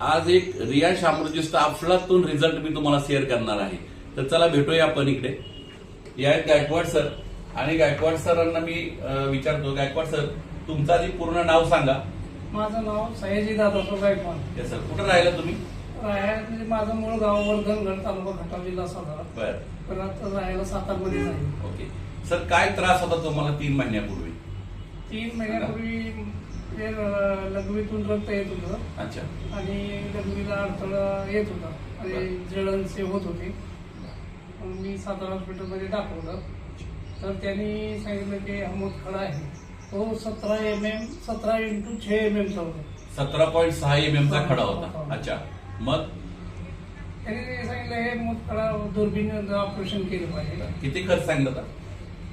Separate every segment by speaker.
Speaker 1: आज एक रिया शामरुजीचा अफलातून रिझल्ट मी तुम्हाला शेअर करणार आहे. तर चला भेटूया आपण इकडे. या आहेत गायकवाड सर आणि गायकवाड सरांना मी विचारतो. गायकवाड सर तुमचं आधी पूर्ण नाव सांगा.
Speaker 2: माझं नाव सयाजी दादासाहेब गायकवाड.
Speaker 1: सर कुठं राहिला तुम्ही?
Speaker 2: राहायला म्हणजे माझं मूळ गाव वर्धनगड तालुका खटाव जिल्हा सातारा.
Speaker 1: बर.
Speaker 2: पण आता राहायला सातारमध्ये आहे
Speaker 1: ओके सर काय त्रास होता तुम्हाला तीन महिन्यापूर्वी?
Speaker 2: तीन महिन्यापूर्वी ते लघवीतून रक्त येत होतं.
Speaker 1: अच्छा.
Speaker 2: आणि लघवीला अडथळा येत होता. आणि जळणचे होत होते. मग मी सातारा हॉस्पिटलमध्ये दाखवलं. तर त्यांनी सांगितलं की हा मोतखडा आहे. तो सतरा एम एम सतरा इंटू छे एम एमचा होता.
Speaker 1: सतरा पॉईंट सहा एम एम चा खडा होता. अच्छा. मग?
Speaker 2: त्यांनी सांगितलं हे मोतखडा दुर्बीण ऑपरेशन केलं पाहिजे.
Speaker 1: किती खर्च सांगितलं होता?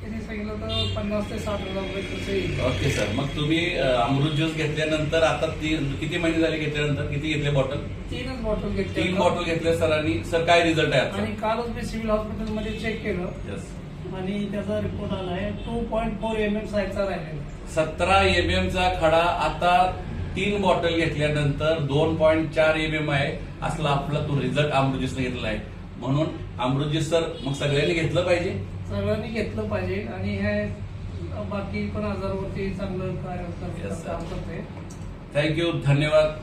Speaker 2: त्यांनी सांगितलं तर पन्नास ते साठ हजार रुपये खर्च येईल.
Speaker 1: ओके सर मग तुम्ही अमृत ज्यूस घेतल्यानंतर आता ती किती महिने झाले घेतल्यानंतर? किती घेतले बॉटल?
Speaker 2: तीनच बॉटल घेतले
Speaker 1: तीन बॉटल घेतल्या सरांनी सर काय रिझल्ट आहे
Speaker 2: आणि कालच मी सिव्हिल हॉस्पिटलमध्ये चेक केलं.
Speaker 1: Yes.
Speaker 2: आणि त्याचा रिपोर्ट आला आहे two point four M M साईजचा राहिलेला
Speaker 1: सतरा एम एम चा खडा आता तीन बॉटल घेतल्यानंतर दोन पॉईंट चार एम एम आहे असला आपला तो रिझल्ट अमृतजीसने घेतलेला आहे. म्हणून अमृतजी सर मग सगळ्यांनी घेतलं पाहिजे?
Speaker 2: सगळ्यांनी घेतलं पाहिजे आणि हे बाकी पण आजारावरती चांगलं कार्य. काम करते
Speaker 1: थँक्यू धन्यवाद.